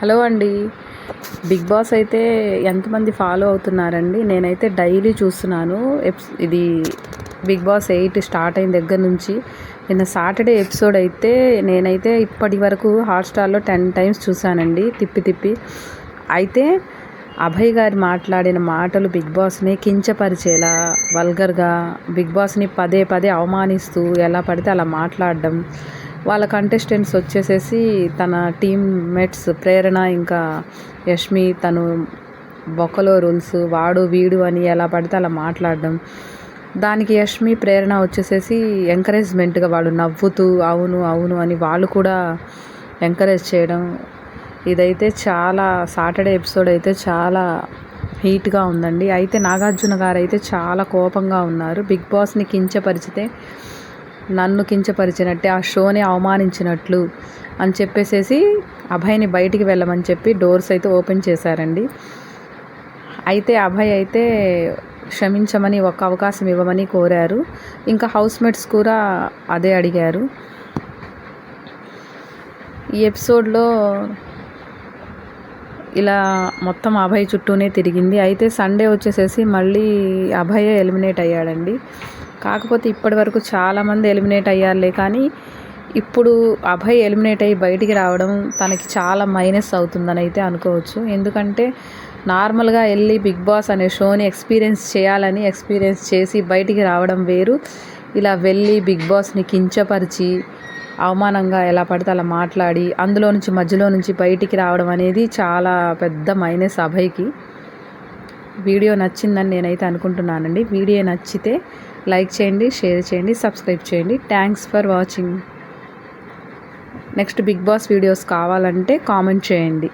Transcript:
Hello అండి. Big boss అయితే ఎంతమంది ఫాలో అవుతున్నారండి? నేనైతే డైలీ చూస్తున్నాను. ఎప్స్ ఇది బిగ్ బాస్ ఎయిట్ స్టార్ట్ అయిన దగ్గర నుంచి. నిన్న సాటర్డే ఎపిసోడ్ అయితే నేనైతే ఇప్పటి వరకు హాట్స్టార్లో టెన్ టైమ్స్ చూశానండి. తిప్పి తిప్పి. అయితే అభయ్ గారు మాట్లాడిన మాటలు బిగ్ బాస్ని కించపరిచేలా వల్గర్గా బిగ్ బాస్ని పదే పదే అవమానిస్తూ ఎలా పడితే అలా మాట్లాడడం వాళ్ళ కంటెస్టెంట్స్ వచ్చేసేసి తన టీమ్ మేట్స్ ప్రేరణ ఇంకా యష్మి తను బొక్కలో రూల్స్ వాడు వీడు అని ఎలా పడితే అలా మాట్లాడడం. దానికి యష్మి ప్రేరణ వచ్చేసేసి ఎంకరేజ్మెంట్గా వాళ్ళు నవ్వుతూ అవును అవును అని వాళ్ళు కూడా ఎంకరేజ్ చేయడం. ఇదైతే చాలా సాటర్డే ఎపిసోడ్ అయితే చాలా హీట్గా ఉందండి. అయితే నాగార్జున గారు అయితే చాలా కోపంగా ఉన్నారు. బిగ్ బాస్ని కించపరిచితే నన్ను కించపరిచినట్టే ఆ షోని అవమానించినట్లు అని చెప్పేసేసి అభయ్ని బయటికి వెళ్ళమని చెప్పి డోర్స్ అయితే ఓపెన్ చేశారండి. అయితే అభయ్ అయితే క్షమించమని ఒక అవకాశం ఇవ్వమని కోరారు. ఇంకా హౌస్మేట్స్ కూడా అదే అడిగారు. ఈ ఎపిసోడ్లో ఇలా మొత్తం అభయ్ చుట్టూనే తిరిగింది. అయితే సండే వచ్చేసేసి మళ్ళీ అభయే ఎలిమినేట్ అయ్యాడండి. కాకపోతే ఇప్పటి వరకు చాలామంది ఎలిమినేట్ అయ్యారులే కానీ ఇప్పుడు అభయ్ ఎలిమినేట్ అయ్యి బయటికి రావడం తనకి చాలా మైనస్ అవుతుందని అయితే అనుకోవచ్చు. ఎందుకంటే నార్మల్గా వెళ్ళి బిగ్ బాస్ అనే షోని ఎక్స్పీరియన్స్ చేయాలని ఎక్స్పీరియన్స్ చేసి బయటికి రావడం వేరు. ఇలా వెళ్ళి బిగ్ బాస్ని కించపరిచి అవమానంగా ఎలా పడితే అలా మాట్లాడి అందులో నుంచి మధ్యలో నుంచి బయటికి రావడం అనేది చాలా పెద్ద మైనస్ అభయ్కి. వీడియో నచ్చిందని నేనైతే అనుకుంటున్నానండి. వీడియో నచ్చితే లైక్ చేయండి షేర్ చేయండి సబ్స్క్రైబ్ చేయండి. Thanks for watching next Bigg Boss videos కావాలంటే కామెంట్ చేయండి.